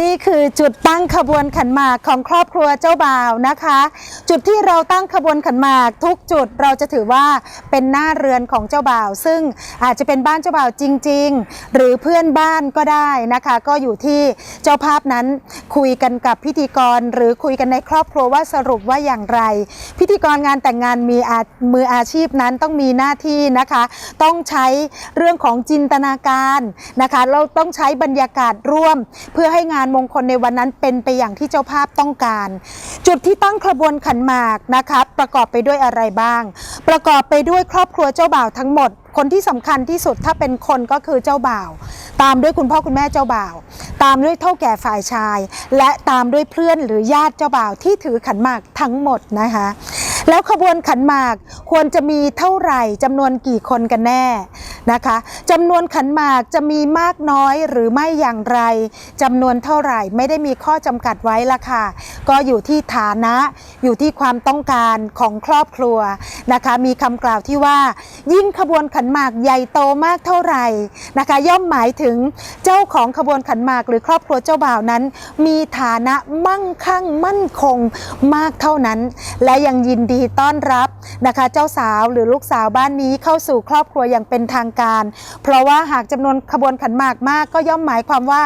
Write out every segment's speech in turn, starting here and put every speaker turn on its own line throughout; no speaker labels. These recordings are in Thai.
นี่คือจุดตั้งขบวนขันหมากของครอบครัวเจ้าบ่าวนะคะ จุดที่เราตั้งขบวนขันหมากทุกจุดเราจะถือว่าเป็นหน้าเรือนของเจ้าบ่าว ซึ่งอาจจะเป็นบ้านเจ้าบ่าวจริง ๆ หรือเพื่อนบ้านก็ได้นะคะ ก็อยู่ที่เจ้าภาพนั้นคุยกันกับพิธีกร หรือคุยกันในครอบครัวว่าสรุปว่าอย่างไร พิธีกรงานแต่งงานมีอามืออาชีพนั้นต้องมีหน้าที่นะคะ ต้องใช้เรื่องของจินตนาการนะคะ เราต้องใช้บรรยากาศร่วมเพื่อให้งานมงคลในวันนั้นเป็นไปอย่างที่เจ้าภาพต้องการ จุดที่ตั้งขบวนขันหมากนะคะประกอบไปด้วยอะไรบ้าง ประกอบไปด้วยครอบครัวเจ้าบ่าวทั้งหมด คนที่สำคัญที่สุดถ้าเป็นคนก็คือเจ้าบ่าว ตามด้วยคุณพ่อคุณแม่เจ้าบ่าว ตามด้วยเท่าแก่ฝ่ายชาย และตามด้วยเพื่อนหรือญาติเจ้าบ่าวที่ถือขันหมากทั้งหมดนะคะ แล้วขบวนขันหมากควรจะมีเท่าไหร่จำนวนกี่คนกันแน่นะคะจำนวนขันหมากจะมีมากน้อยหรือไม่อย่างไรจำนวนเท่าไหร่ไม่ได้มีข้อจำกัดไว้ละค่ะ ก็อยู่ที่ฐานะอยู่ที่ความต้องการของครอบครัวนะคะ มีคำกล่าวที่ว่า ยิ่งขบวนขันหมากใหญ่โตมากเท่าไหร่นะคะ ย่อมหมายถึงเจ้าของขบวนขันหมากหรือครอบครัวเจ้าบ่าวนั้น มีฐานะมั่งคั่งมั่นคงมากเท่านั้น และยังยินดีต้อนรับนะคะ เจ้าสาวหรือลูกสาวบ้านนี้เข้าสู่ครอบครัวอย่างเป็นทางการ เพราะว่าหากจำนวนขบวนขันหมากมากก็ย่อมหมายความว่า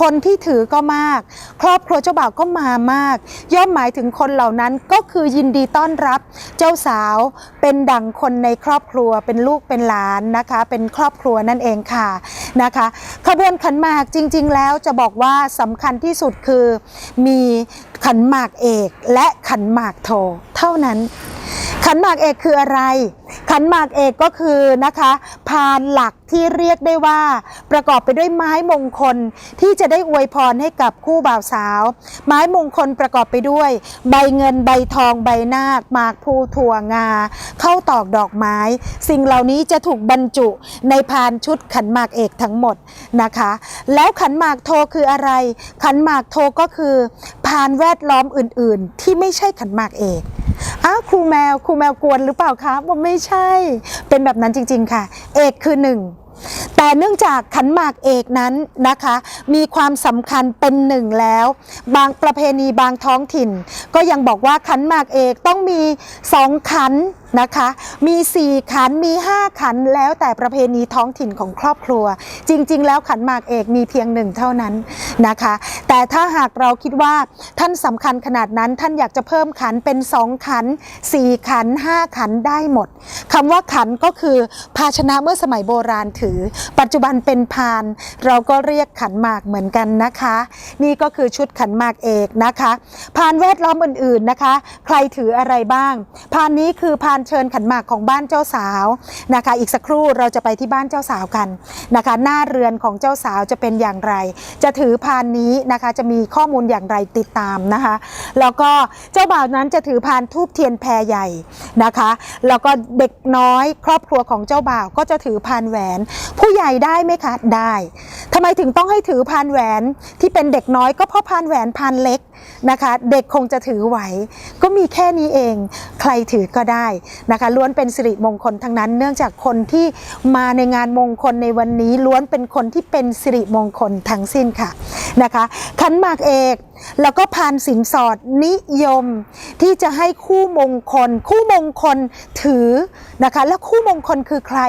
คนที่ถือก็มาก ครอบครัวเจ้าบ่าวก็มามาก ย่อมหมายถึงคนเหล่านั้นก็คือยินดีต้อนรับเจ้าสาวเป็นดั่งคนในครอบครัวเป็นลูกเป็นหลานนะคะ เป็นครอบครัวนั่นเองค่ะนะคะขบวนขันหมากจริง ๆ แล้วจะบอกว่าสำคัญที่สุดคือมีขันหมากเอกและขันหมากโทเท่านั้น ขันหมากเอกคืออะไร ขันหมากเอกก็คือนะคะพานหลักที่เรียกได้ว่า ประกอบไปด้วยไม้มงคลที่จะได้อวยพรให้กับคู่บ่าวสาว ไม้มงคลประกอบไปด้วย ใบเงินใบทองใบนาคหมากพลูถั่วงา เข้าตอกดอกไม้ สิ่งเหล่านี้จะถูกบรรจุในพานชุดขันหมากเอกทั้งหมดนะคะ แล้วขันหมากโทคืออะไร ขันหมากโทก็คือพานแวดล้อมอื่น ๆ ที่ไม่ใช่ขันหมากเอก อ้าวครูแมวครูแมวกวนหรือเปล่าคะบอกไม่ใช่ เป็นแบบนั้นจริง ๆ ค่ะ เอกคือหนึ่งแต่เนื่องจากขันหมากเอกนั้นนะคะมีความสำคัญเป็นหนึ่งแล้ว บางประเพณีบางท้องถิ่น ก็ยังบอกว่าขันหมากเอกต้องมีสองขันนะคะ มีสี่ขันมีห้าขันแล้วแต่ประเพณีท้องถิ่นของครอบครัว จริง ๆ แล้วขันหมากเอกมีเพียงหนึ่งเท่านั้นนะคะ แต่ถ้าหากเราคิดว่าท่านสำคัญขนาดนั้นท่านอยากจะเพิ่มขันเป็นสองขันสี่ขันห้าขันได้หมดคำว่าขันก็คือภาชนะเมื่อสมัยโบราณถือ ปัจจุบันเป็นพาน เราก็เรียกขันมากเหมือนกันนะคะ นี่ก็คือชุดขันหมากเอกนะคะพานแวดล้อมอื่นๆนะคะ ใครถืออะไรบ้าง พานนี้คือพานเชิญขันหมากของบ้านเจ้าสาวนะคะ อีกสักครู่เราจะไปที่บ้านเจ้าสาวกันนะคะ หน้าเรือนของเจ้าสาวจะเป็นอย่างไร จะถือพานนี้นะคะจะมีข้อมูลอย่างไรติดตามนะคะ แล้วก็เจ้าบ่าวนั้นจะถือพานทูบเทียนแพรใหญ่นะคะ แล้วก็เด็กน้อยครอบครัวของเจ้าบ่าวก็จะถือพานแหวน ผู้ใหญ่ได้ไหมคะได้ทำไมถึงต้องให้ถืออพานแหวนที่เป็นเด็กน้อยก็เพราะพานแหวนพานเล็กนะคะ เด็กคงจะถือไหว ก็มีแค่นี้เอง ใครถือก็ได้นะคะ ล้วนเป็นสิริมงคลทั้งนั้น เนื่องจากคนที่มาในงานมงคลในวันนี้ล้วนเป็นคนที่เป็นสิริมงคลทั้งสิ้นค่ะนะคะขันหมากเอก แล้วก็พานสินสอดนิยม ที่จะให้คู่มงคล คู่มงคลถือนะคะ แล้วคู่มงคลคือใคร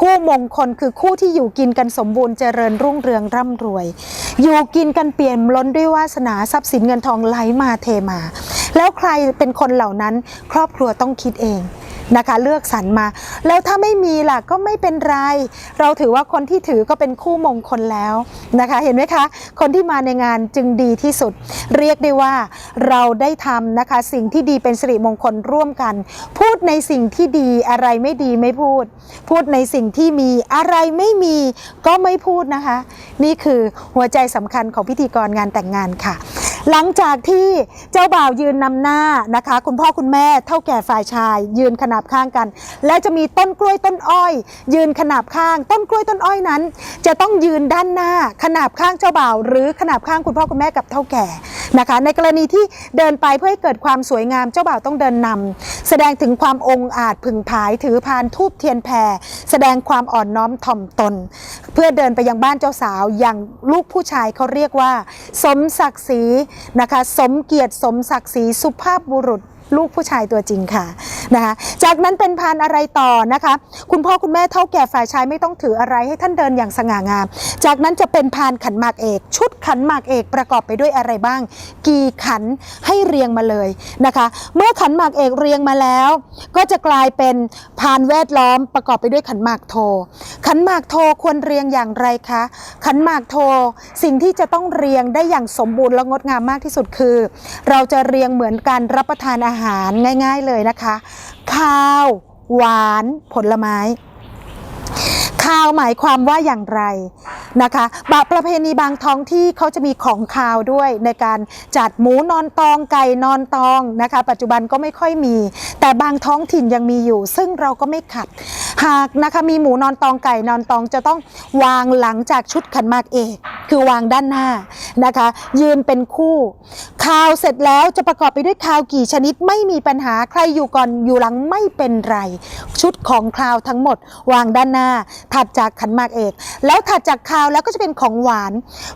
คู่มงคลคือคู่ที่อยู่กินกันสมบูรณ์เจริญรุ่งเรืองร่ำรวย อยู่กินกันเปลี่ยนล้นด้วยวาสนาทรัพย์สินเงินทองไหลมาเทมา แล้วใครเป็นคนเหล่านั้นครอบครัวต้องคิดเอง นะคะ เลือกสรรมา แล้วถ้าไม่มีล่ะก็ไม่เป็นไร เราถือว่าคนที่ถือก็เป็นคู่มงคลแล้วนะคะ เห็นไหมคะ คนที่มาในงานจึงดีที่สุด เรียกได้ว่าเราได้ทำนะคะ สิ่งที่ดีเป็นสิริมงคลร่วมกัน พูดในสิ่งที่ดีอะไรไม่ดีไม่พูด พูดในสิ่งที่มีอะไรไม่มีก็ไม่พูดนะคะ นี่คือหัวใจสำคัญของพิธีกรงานแต่งงานค่ะ หลังจากที่เจ้าบ่าวยืนนำหน้านะคะ คุณพ่อคุณแม่เท่าแก่ฝ่ายชาย ยืนขนาบข้างกัน และจะมีต้นกล้วยต้นอ้อย ยืนขนาบข้าง ต้นกล้วยต้นอ้อยนั้น จะต้องยืนด้านหน้าขนาบข้างเจ้าบ่าว หรือขนาบข้างคุณพ่อคุณแม่กับเท่าแก่นะคะ ในกรณีที่เดินไปเพื่อให้เกิดความสวยงามเจ้าบ่าวต้องเดินนำแสดงถึงความองอาจผึ่งผายถือพานทูบเทียนแผ่แสดงความอ่อนน้อมถ่อมตน เพื่อเดินไปยังบ้านเจ้าสาวอย่างลูกผู้ชายเขาเรียกว่า สมศักดิ์ศรีนะคะ สมเกียรติสมศักดิ์ศรีสุภาพบุรุษ ลูกผู้ชายตัวจริงค่ะนะคะ จากนั้นเป็นพานอะไรต่อนะคะ คุณพ่อคุณแม่เท่าแก่ฝ่ายชายไม่ต้องถืออะไรให้ท่านเดินอย่างสง่างาม จากนั้นจะเป็นพานขันหมากเอก ชุดขันหมากเอกประกอบไปด้วยอะไรบ้าง กี่ขันให้เรียงมาเลยนะคะ เมื่อขันหมากเอกเรียงมาแล้ว ก็จะกลายเป็นพานแวดล้อมประกอบไปด้วยขันหมากโท ขันหมากโทควรเรียงอย่างไรคะ ขันหมากโทสิ่งที่จะต้องเรียงได้อย่างสมบูรณ์และงดงามมากที่สุดคือ เราจะเรียงเหมือนการรับประทานอาหารง่ายๆเลยนะคะ ข้าว หวาน ผลไม้ ข้าวหมายความว่าอย่างไรนะคะบะประเพณีบางท้องที่เขาจะมีของคาวด้วยในการจัดหมูนอนตองไก่นอนตองนะคะ ปัจจุบันก็ไม่ค่อยมี แต่บางท้องถิ่นยังมีอยู่ ซึ่งเราก็ไม่ขัด หากนะคะมีหมูนอนตองไก่นอนตองจะต้องวางหลังจากชุดขันมากเอก คือวางด้านหน้านะคะ ยืนเป็นคู่ ข้าวเสร็จแล้วจะประกอบไปด้วยข้าวกี่ชนิดไม่มีปัญหาใครอยู่ก่อนอยู่หลังไม่เป็นไร ชุดของคราวทั้งหมด วางด้านหน้า ถัดจากขันหมากเอก แล้วถัดจากคราวแล้วก็จะเป็นของหวาน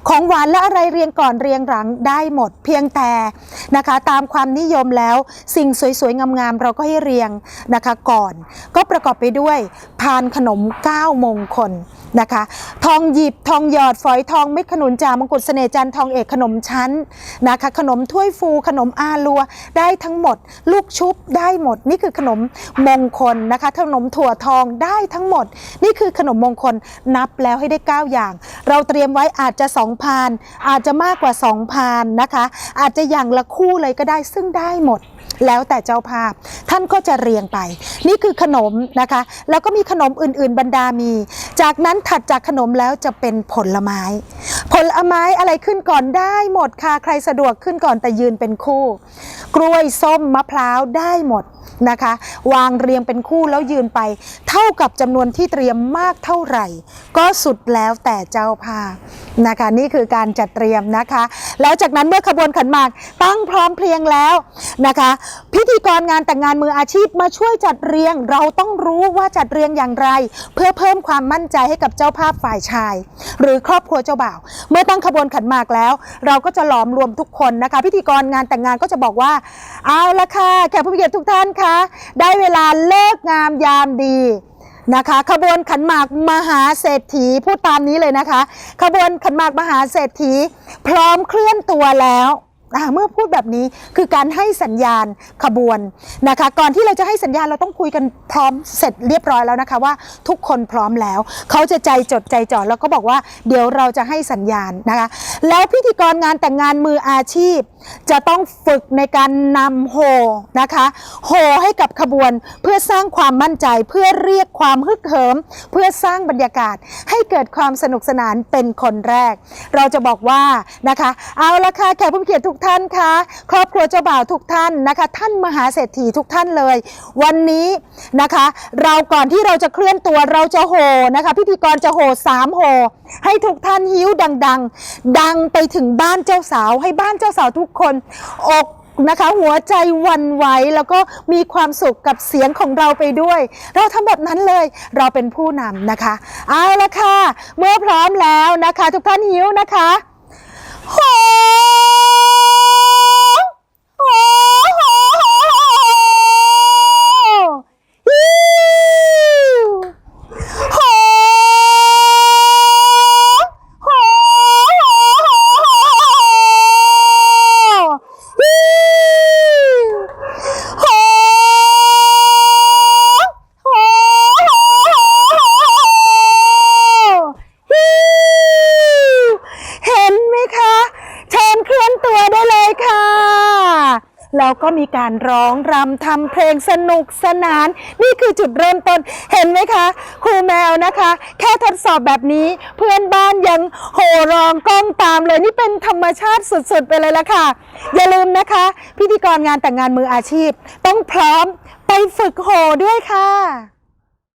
ของหวานและอะไรเรียงก่อนเรียงหลังได้หมด เพียงแต่นะคะ ตามความนิยมแล้วสิ่งสวยๆงามๆเราก็ให้เรียงนะคะก่อน ก็ประกอบไปด้วย พานขนม9มงคลนะคะ ทองหยิบทองหยอดฝอยทองเม็ดขนุนจามงกุฎเสน่ห์จันทองเอกขนมชั้นนะคะขนมถ้วยฟูขนมอาลัว ได้ทั้งหมด ลูกชุบได้หมด นี่คือขนมมงคลนะคะขนมถั่วทองได้ทั้งหมด นี่คือขนมมงคลนับแล้วให้ได้ 9 อย่าง เราเตรียมไว้อาจจะ2พานอาจจะมากกว่า2พานนะคะ อาจจะอย่างละคู่เลยก็ได้ซึ่งได้หมดแล้วแต่เจ้าภาพท่านก็จะเรียงไป นี่คือขนมนะคะ แล้วก็มีขนมอื่น ๆ บรรดามี จากนั้นถัดจากขนมแล้วจะเป็นผลไม้ ผลไม้อะไรขึ้นก่อนได้หมดค่ะ ใครสะดวกขึ้นก่อนแต่ยืนเป็นคู่ กล้วยส้มมะพร้าวได้หมดนะคะ วางเรียงเป็นคู่แล้วยืนไป เท่ากับจำนวนที่เตรียมมากเท่าไหร่ ก็สุดแล้วแต่เจ้าภาพนะคะ นี่คือการจัดเตรียมนะคะ แล้วจากนั้นเมื่อขบวนขันหมากตั้งพร้อมเพรียงแล้วนะคะ พิธีกรงานแต่งงานมืออาชีพมาช่วยจัดเรียง เราต้องรู้ว่าจัดเรียงอย่างไร เพื่อเพิ่มความมั่นใจให้กับเจ้าภาพฝ่ายชาย หรือครอบครัวเจ้าบ่าว เมื่อตั้งขบวนขันหมากแล้ว เราก็จะหลอมรวมทุกคนนะคะ พิธีกรงานแต่งงานก็จะบอกว่า เอาละค่ะแขกผู้มีเกียรติทุกท่านคะได้เวลาเลิกงามยามดี นะคะ ขบวนขันหมากมหาเศรษฐีพูดตามนี้เลยนะคะ ขบวนขันหมากมหาเศรษฐี พร้อมเคลื่อนตัวแล้วเมื่อพูดแบบนี้คือการให้สัญญาณขบวนนะคะ ก่อนที่เราจะให้สัญญาณเราต้องคุยกันพร้อมเสร็จเรียบร้อยแล้วนะคะว่าทุกคนพร้อมแล้ว เขาจะใจจดใจจ่อแล้วก็บอกว่าเดี๋ยวเราจะให้สัญญาณนะคะ แล้วพิธีกรงานแต่งงานมืออาชีพจะต้องฝึกในการนำโหนะคะโหให้กับขบวนเพื่อสร้างความมั่นใจเพื่อเรียกความฮึกเหิม เพื่อสร้างบรรยากาศให้เกิดความสนุกสนานเป็นคนแรก เราจะบอกว่านะคะ เอาละค่ะแขกผู้เกียรติทุกท่านคะครอบครัวเจ้าบ่าวทุกท่านนะคะ ท่านมหาเศรษฐีทุกท่านเลย วันนี้นะคะ เราก่อนที่เราจะเคลื่อนตัวเราจะโหนะคะ พิธีกรจะโหสามโหให้ทุกท่านหิ้วดัง ๆ ดังไปถึงบ้านเจ้าสาว ให้บ้านเจ้าสาวทุกคนอกนะคะหัวใจวันไหวแล้วก็มีความสุขกับเสียงของเราไปด้วย เราทำแบบนั้นเลยเราเป็นผู้นำนะคะ เอาละค่ะ เมื่อพร้อมแล้วนะคะ ทุกท่านหิวนะคะ การร้องรำทำเพลงสนุกสนาน นี่คือจุดเริ่มต้นเห็นไหมคะครูแมวนะคะ แค่ทดสอบแบบนี้เพื่อนบ้านยังโห่ร้องก้องตามเลยนี่เป็นธรรมชาติสุดๆ ไปเลยละค่ะ อย่าลืมนะคะ พิธีกรงานแต่งงานมืออาชีพ ต้องพร้อมไปฝึกโห่ด้วยค่ะ